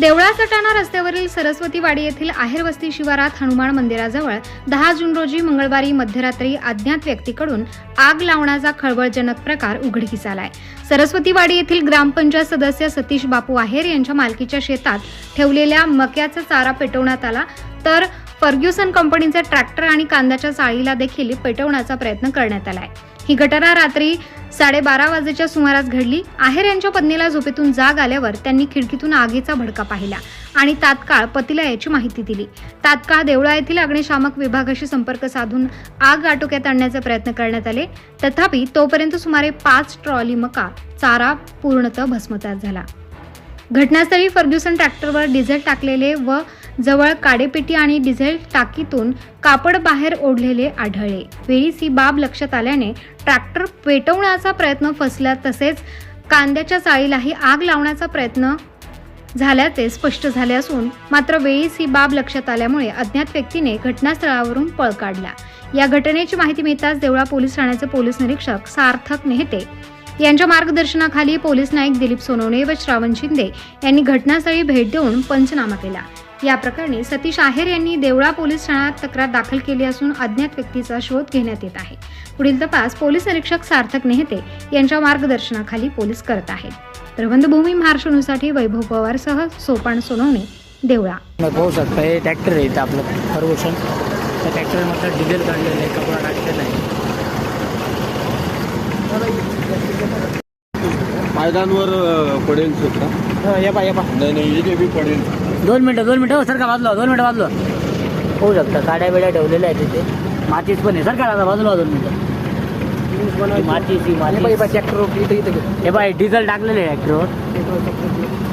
देवळा सटाणा रस्त्यावरील सरस्वतीवाडी येथील आहेर वस्ती शिवारात हनुमान मंदिराजवळ दहा जून रोजी मंगळवारी मध्यरात्री अज्ञात व्यक्तीकडून आग लावण्याचा खळबळजनक प्रकार उघडकीस आलाय. सरस्वतीवाडी येथील ग्रामपंचायत सदस्य सतीश बापू आहेर यांच्या मालकीच्या शेतात ठेवलेल्या मक्याचा चारा पेटवण्यात आला तर फर्ग्युसन कंपनीचे ट्रॅक्टर आणि कांद्याच्या चाळीला देखील पेटवण्याचा प्रयत्न करण्यात आलाय. ही घटना रात्री साडेबारा वाजेच्या सुमारास घडली. आहेर यांच्या पत्नीला झोपेतून जाग आल्यावर त्यांनी खिडकीतून आगीचा भडका पाहिला आणि तात्काळ पतीला याची माहिती दिली. तात्काळ देवळा येथील अग्निशामक विभागाशी संपर्क साधून आग आटोक्यात आणण्याचे प्रयत्न करण्यात आले. तथापि तोपर्यंत सुमारे पाच ट्रॉली मका चारा पूर्णतः भस्मसात झाला. घटनास्थळी फर्ग्युसन ट्रॅक्टरवर डिझेल टाकलेले व जवळ काडेपेटी आणि डिझेल टाकीतून कापड बाहेर ओढलेले आढळले. वेळीच ही बाब लक्षात आल्याने ट्रॅक्टर पेटवण्याचा प्रयत्न फसला तसेच कांद्याच्या चाळीलाही आग लावण्याचा प्रयत्न झाल्याचे स्पष्ट झाले असून मात्र वेळीच ही बाब लक्षात आल्यामुळे अज्ञात व्यक्तीने घटनास्थळावरून पळ काढला. या घटनेची माहिती मिळताच देवळा पोलीस ठाण्याचे पोलीस निरीक्षक सार्थक नेहते यांच्या मार्गदर्शनाखाली पोलीस नाईक दिलीप सोनवणे व श्रावण शिंदे यांनी घटनास्थळी भेट देऊन पंचनामा केला. या प्रकरणी सतीश आहेर यांनी देवळा पोलीस ठाण्यात तक्रार दाखल केली असून अज्ञात व्यक्तीचा शोध घेण्यात येत आहे. पुढील तपास पोलीस निरीक्षक सार्थक नेहते यांच्या मार्गदर्शनाखाली पोलीस करत आहेत. प्रबंधभूमी महाराष्ट्रनुसाठी वैभव पवारसह सोपान सोनवणे देवळा. हो पाहू शकता हे ट्रॅक्टर आहे इथं आपलं फर्गुसन त्या ट्रॅक्टरमधलं डिझेल काढलेलं आहे कपडा टाकलेला आहे. मैदानवर पडेल सुद्धा. हो, ये पा ये पा. नाही नाही इथे बी पडेल. दोन मिनटं दोन मिनटं हो सर का बाजूला दोन मिनटं बाजूला. होऊ शकतं काड्या बिड्या ठेवलेल्या आहेत तिथे. मातीच पण आहे सर का बाजूला दोन मिनटं. मातीच ही माती ट्रॅक्टर इथे इथे हे बाय डिझेल टाकलेलं आहे ट्रॅक्टरवर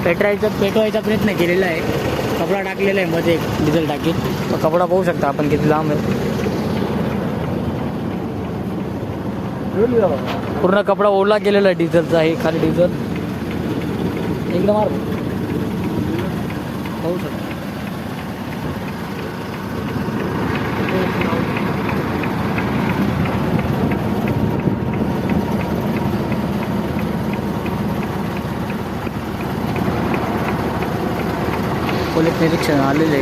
पेटवायचा पेटवायचा प्रयत्न केलेला आहे. कपडा टाकलेला आहे मध्ये एक डिझेल टाकी तो कपडा पाहू शकता आपण किती लांब आहे. पूर्ण कपडा ओला केलेला आहे डिझेलचा हे खाली डिझेल एकदम मार. पाहू शकता. पोलीस निरीक्षण आलेले